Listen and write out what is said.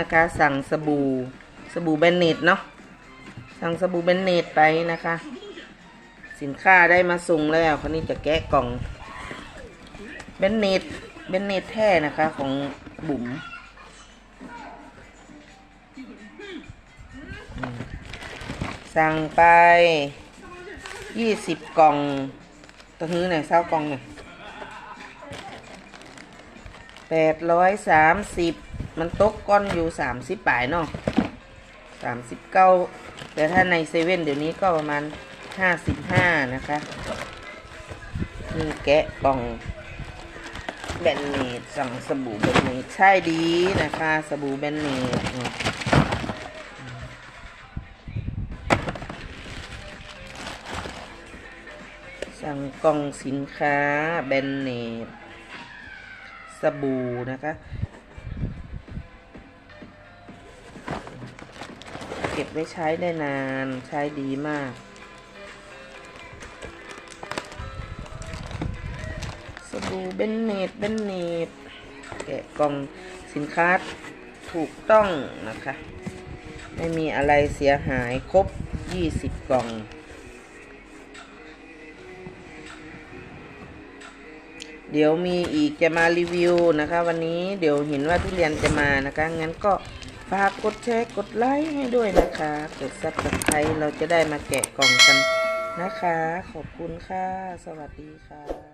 นะคะ สั่งสบู่สบู่แบนเนตเนาะสั่งสบู่แบนเนตไปนะคะ สินค้าได้มาส่งแล้วคนนี้จะแกะกล่องแบนเนตแบนเนตแท้นะคะของบุ๋มสั่งไปยี่สิบกล่องตัวนี้หน่อยเศร้ากล่องหน่อยแปดร้อยสามสิบ มันตกก้อนอยู่สามสิบปลายเนาะสามสิบเก้าแต่ถ้าในเซเว่นเดี๋ยวนี้ก็ประมาณห้าสิบห้านะคะนี่แกะกล่องแบนเนตสั่งสบู่แบนเนตใช่ดีนะคะสบู่แบนเนตเนี่ยสั่งกล่องสินค้าแบนเนตสบู่นะคะ เก็บไว้ใช้ได้นานใช้ดีมาก สบู่เบนเนตเบนเนตแกะกล่องสินค้าถูกต้องนะคะ ไม่มีอะไรเสียหายครบ 20 กล่อง เดี๋ยวมีอีกจะมารีวิวนะคะ วันนี้เดี๋ยวเห็นว่าทุเรียนจะมานะคะ งั้นก็ ฝากกดแชร์กดไลค์ให้ด้วยนะคะกดซับสไครต์เราจะได้มาแกะกล่องกันนะคะ ขอบคุณค่ะ สวัสดีค่ะ